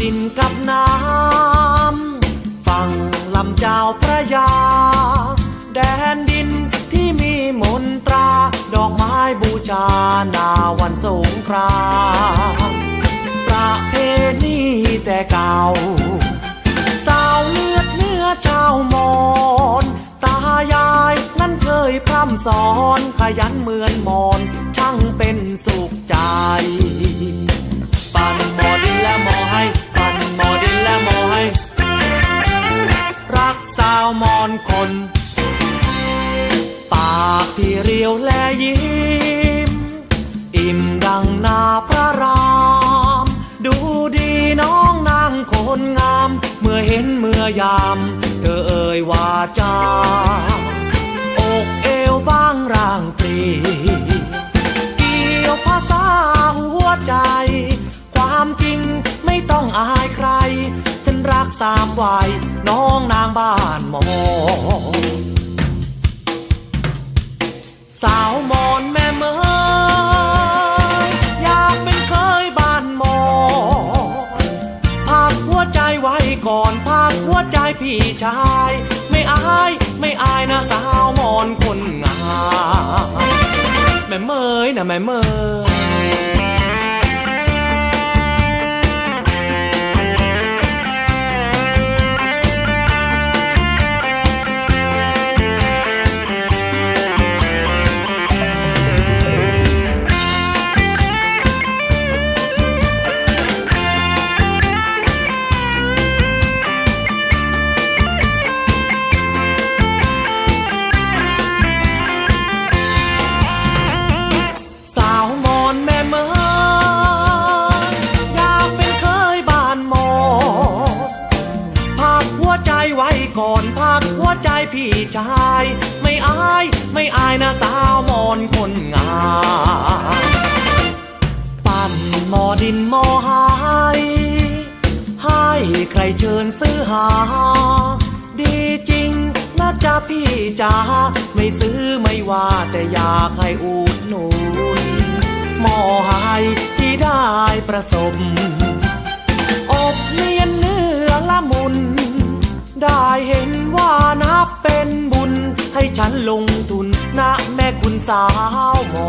ดินกับน้ำ ฝั่งลำเจ้าพระยา แดนดินที่มีมนตรา ดอกไม้บูชานาวันสงครามประเพณีแต่เก่า สาวเลือดเนื้อชาวมอญตายายนั้นเคยพร่ำสอนขยันเหมือนมอน ที่เรียวและยิ้ม อิ่มดังนาพระราม ดูดีน้องนางคนงาม เมื่อเห็นเมื่อยาม เธอเอ่ยวาจา อกเอวบางร่างปรีเกี่ยวภาษาหัวใจ ความจริงไม่ต้องอายใคร ฉันรักสามวัยน้องนางบ้านหมอ สาวมอนแม่เมยอยากเป็นเคยบ้านมอพักหัวใจไว้ก่อนพักหัวใจพี่ชาย ไม่อายไม่อายนะสาวมอนคนงามแม่เมยนะแม่เมย ก่อนพักหัวใจพี่ชาย ไม่อายไม่อายนะสาวมอนคนงามปั้นหมอดินหมอหายให้ใครเชิญซื้อหา ดีจริงนะจ๊ะพี่จ๋าไม่ซื้อไม่ว่าแต่อยากให้อุดหนุนหมอหายที่ได้ประสบายเห็นว่านับเป็นบุญ ให้ฉันลงทุนนะแม่คุณสาวหมอ